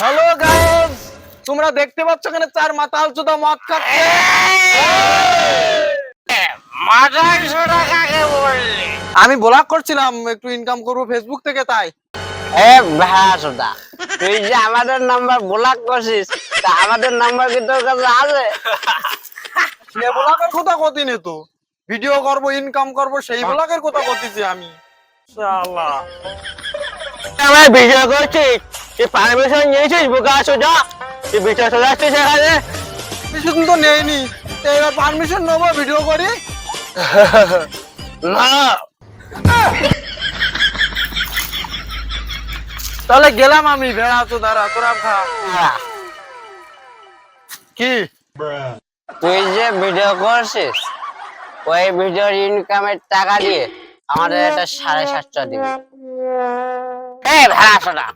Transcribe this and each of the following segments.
Hello guys তোমরা দেখতে পাচ্ছ এখানে চার মাতাল চোদা মদ খাচ্ছে। কাকে বললি আমি ব্লগ করছিলাম একটু ইনকাম করব ফেসবুক থেকে তাই। এ ভাসুদা তুই যে আমাদের নাম্বার ব্লক করছিস তা আমাদের নাম্বার কি তোর কাছে আছে? সে ব্লগের কথা কতি নে তো। ভিডিও করব ইনকাম করব সেই ব্লগের কথা কতিছি আমি। শালা তুই পারমিশন নিয়েছিস বুকা তুই এখানে? তো নেইনি। এবার পারমিশন নেব ভিডিও করি? না। তাহলে গেলাম আমি ভেড়া তো দাঁড়া তোরা খা। কি? তুই যে ভিডিও করছিস ওই ভিডিওর ইনকামের টাকা দিয়ে আমাদের একটা সাড়ে সাতশো দিবি এ ভাড়াশোনা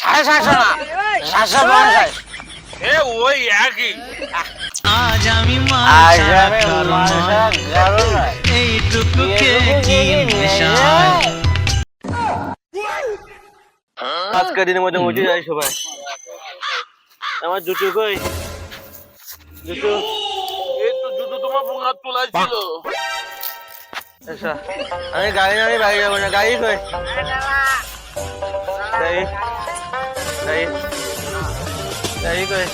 সাড়ে সাতশো না। সাতশো পঞ্চাশ ওই একই। আজ আমি আজ মাঝা আমি কারণ মাঝা কারণ নয়। এইটুকু কে এইটুকু কি কি আজকে দিনের মধ্যে মুছে যাই সবাই। আমার জুতো কই? জুতো এই তো জুতো তোমার পোঙা তোলা ছিল আমি গাড়ি আমি বাড়ি যাব না গাড়ি কই? গাড়ি। গাড়ি। গাড়ি কই?